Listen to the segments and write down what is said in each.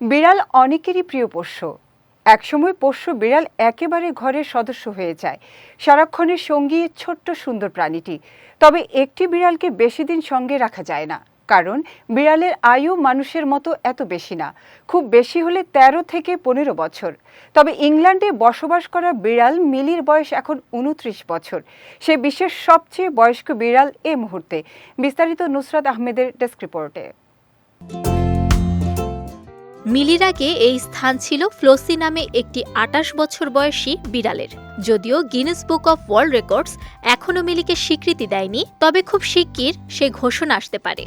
বিড়াল অনেকেরই প্রিয় পোষ্য। একসময় পোষ্য বিড়াল একেবারে ঘরের সদস্য হয়ে যায়। সারাক্ষণের সঙ্গী, ছোট্ট সুন্দর প্রাণীটি। তবে একটি বিড়ালকে বেশি দিন সঙ্গে রাখা যায় না। কারণ বিড়ালের আয়ু মানুষের মতো এত বেশি না। খুব বেশি হলে ১৩ থেকে পনেরো বছর। তবে ইংল্যান্ডে বসবাস করা বিড়াল মিলির বয়স এখন উনত্রিশ বছর। সে বিশ্বের সবচেয়ে বয়স্ক বিড়াল এ মুহূর্তে। বিস্তারিত নুসরাত আহমেদের ডেস্ক রিপোর্টে। মিলির আগে এই স্থান ছিল ফ্লোসি নামে একটি আটাশ বছর বয়সী বিড়ালের। যদিও Guinness book of world records এখনও মিলিকে স্বীকৃতি দেয়নি, তবে খুব শিগগির সে ঘোষণা আসতে পারে।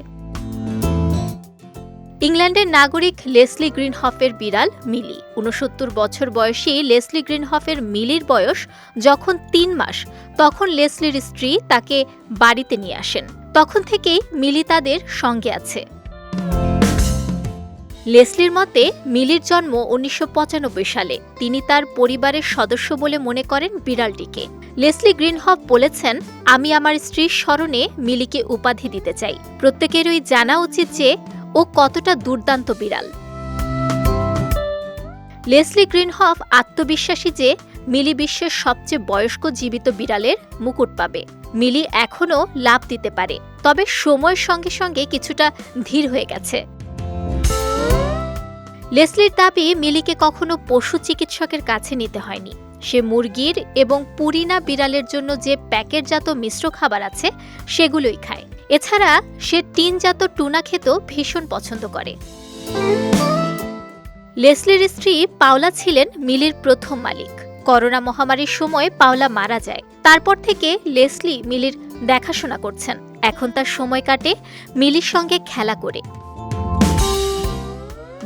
ইংল্যান্ডের নাগরিক লেসলি গ্রিনহফের বিড়াল মিলি। উনসত্তর বছর বয়সী লেসলি গ্রিনহফের মিলির বয়স যখন তিন মাস, তখন লেসলির স্ত্রী তাকে বাড়িতে নিয়ে আসেন। তখন থেকেই মিলি তাদের সঙ্গে আছে। লেসলির মতে, মিলির জন্ম উনিশশো পঁচানব্বই সালে। তিনি তার পরিবারের সদস্য বলে মনে করেন বিড়ালটিকে। লেসলি গ্রিনহফ বলেছেন, আমি আমার স্ত্রীর স্মরণে মিলিকে উপাধি দিতে চাই। প্রত্যেকেরই জানা উচিত যে, ও কতটা দুর্দান্ত বিড়াল। লেসলি গ্রিনহফ আত্মবিশ্বাসী যে, মিলি বিশ্বের সবচেয়ে বয়স্ক জীবিত বিড়ালের মুকুট পাবে। মিলি এখনও লাভ দিতে পারে, তবে সময়ের সঙ্গে সঙ্গে কিছুটা ধীর হয়ে গেছে। লেসলির দাবি, মিলিকে কখনো পশু চিকিৎসকের কাছে নিতে হয়নি। সে মুরগির এবং পুরিনা বিড়ালের জন্য যে প্যাকেটজাত মিশ্র খাবার আছে, সেগুলোই খায়। এছাড়া সে টিনজাত টুনা খেতেও ভীষণ পছন্দ করে। লেসলির স্ত্রী পাওলা ছিলেন মিলির প্রথম মালিক। করোনা মহামারীর সময় পাওলা মারা যায়। তারপর থেকে লেসলি মিলির দেখাশোনা করছেন। এখন তার সময় কাটে মিলির সঙ্গে খেলা করে।